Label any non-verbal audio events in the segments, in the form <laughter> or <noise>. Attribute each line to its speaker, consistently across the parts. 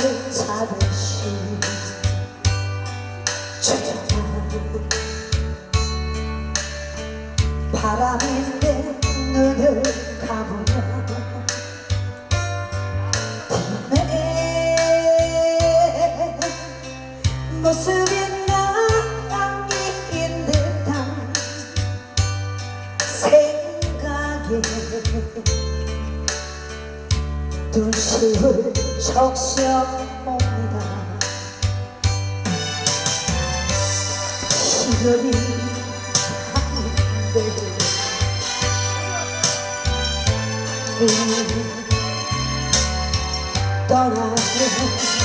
Speaker 1: 나를 찾으신 주님 바람이 내 눈을 감으면 비매의 모습이 나인 듯한 생각에 눈시울 적셔옵니다. 시간이 한데 떠나는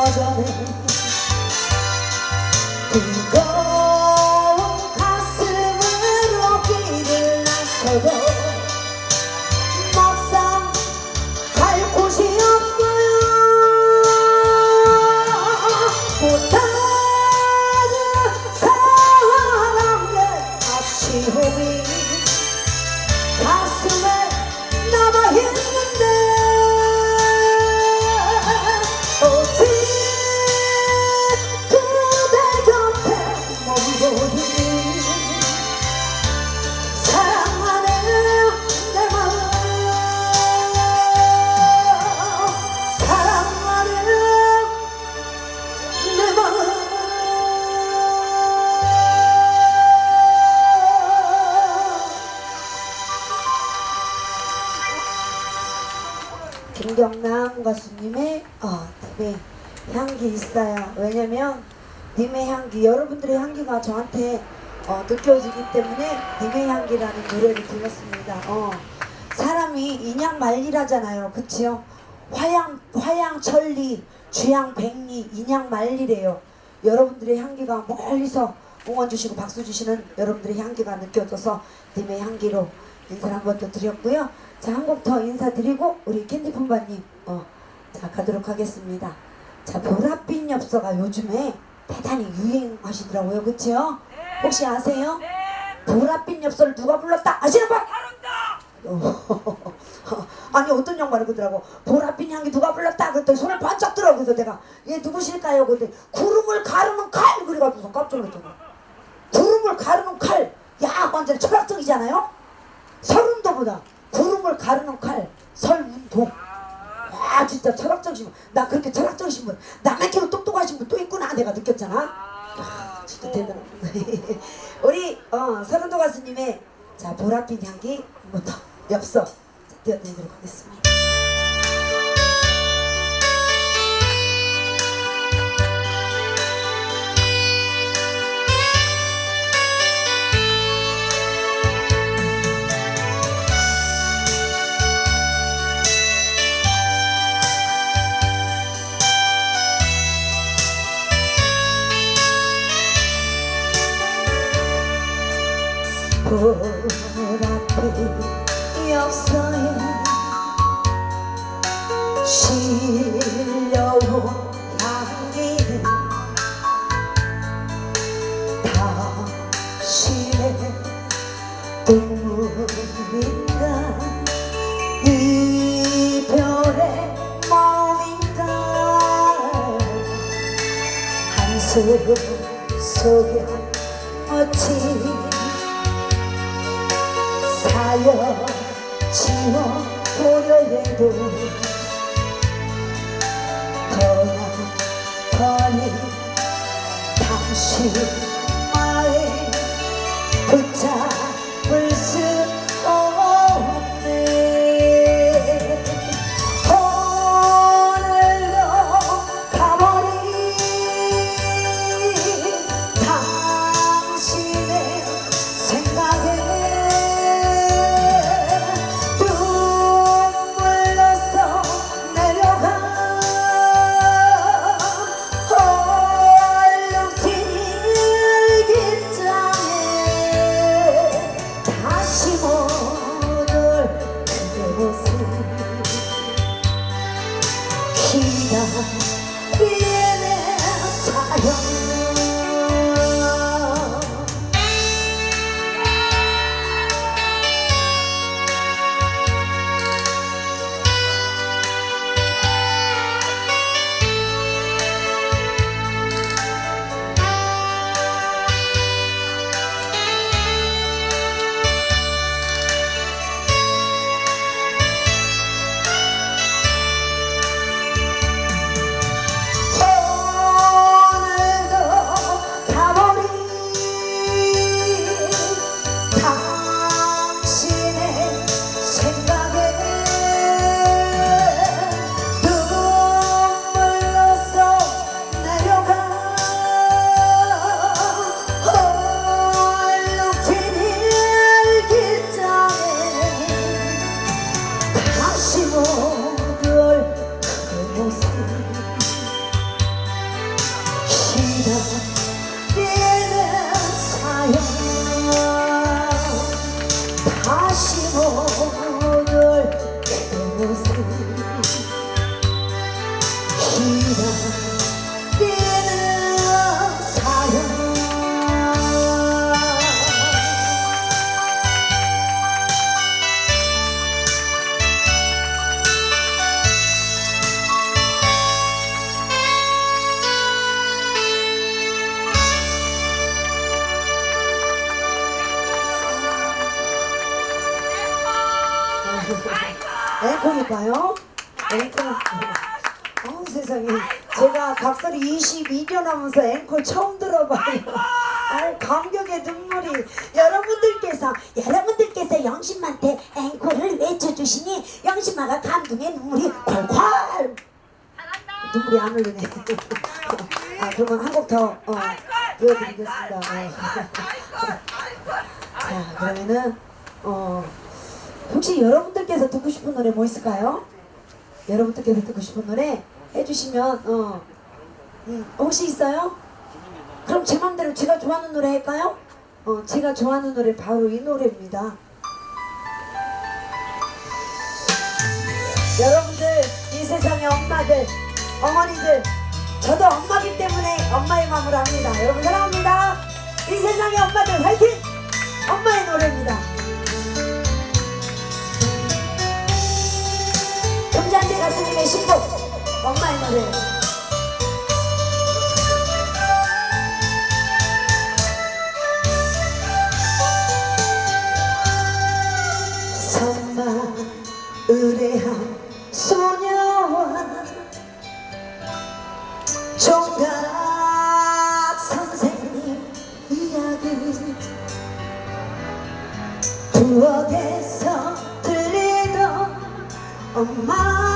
Speaker 1: 허전해 뜨거 김경남 가수님의 어, 님의 향기 있어요. 왜냐면 님의 향기, 여러분들의 향기가 저한테 어, 느껴지기 때문에 님의 향기라는 노래를 불렀습니다. 어, 사람이 인양 말리라잖아요. 그치요? 화양, 화양 천리, 주양 백리, 인양만리래요. 여러분들의 향기가 멀리서 응원 주시고 박수 주시는 여러분들의 향기가 느껴져서 님의 향기로 인사를 한 번 더 드렸고요. 자, 한 곡 더 인사드리고 우리 캔디품바님 어, 자 가도록 하겠습니다. 자, 보랏빛 엽서가 요즘에 대단히 유행하시더라고요. 그치요? 혹시 아세요? 보랏빛 엽서를 누가 불렀다? 아시는 분? 어, <laughs> 아니 어떤 양반이 그러더라고 보랏빛 향기 누가 불렀다 그랬더니 손을 반짝 들어 그래서 내가 얘 누구실까요 그랬더니 구름을 가르는 칼 그래가지고 깜짝 놀랐잖아 구름을 가르는 칼야 완전 철학적이잖아요 설운도보다 구름을 가르는 칼 설운도. 와 진짜 철학적이신 분 나 그렇게 철학적이신 분 남에게도 똑똑하신 분 또 있구나 내가 느꼈잖아. 야, 진짜 대단한 <laughs> 우리 어, 설운도 가수님의 자 보랏빛 향기 한번 더 엽서 띄워드리도록 하겠습니다. 보답이 없어요. 실려온 향기, 당신의 꿈인가? 이별의 멍인가? 한숨 속에 멋진 사여 지워보려 해도. 더나더니 당신 마에 붙잡 22년 하면서 앵콜 처음 들어봐요. 아 감격의 눈물이 여러분들께서 여러분들께서 영심한테 앵콜을 외쳐주시니 영심아가 감동의 눈물이 콸콸 눈물이 안 흘리네. 아 그러면 한 곡더 어, 이어드리겠습니다. 어. 자 그러면은 어. 혹시 여러분들께서 듣고 싶은 노래 뭐 있을까요? 여러분들께서 듣고 싶은 노래 해주시면 어 음, 혹시 있어요? 그럼 제 맘대로 제가 좋아하는 노래 할까요? 어 제가 좋아하는 노래 바로 이 노래입니다. 여러분들 이 세상의 엄마들 어머니들 저도 엄마기 때문에 엄마의 마음을 압니다. 여러분 사랑합니다. 이 세상의 엄마들 화이팅! 엄마의 노래입니다. 금잔디 가수님의 신곡 엄마의 노래 <laughs> 부엌에서 들리던 엄마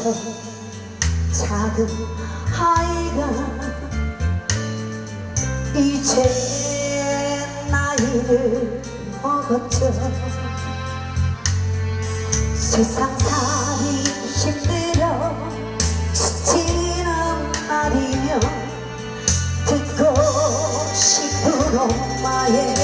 Speaker 1: 옆에 작은 아이가 이제 나이를 먹었죠. 세상 살이 힘들어 지치는 말이며 듣고 싶은 엄마의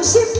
Speaker 1: hoje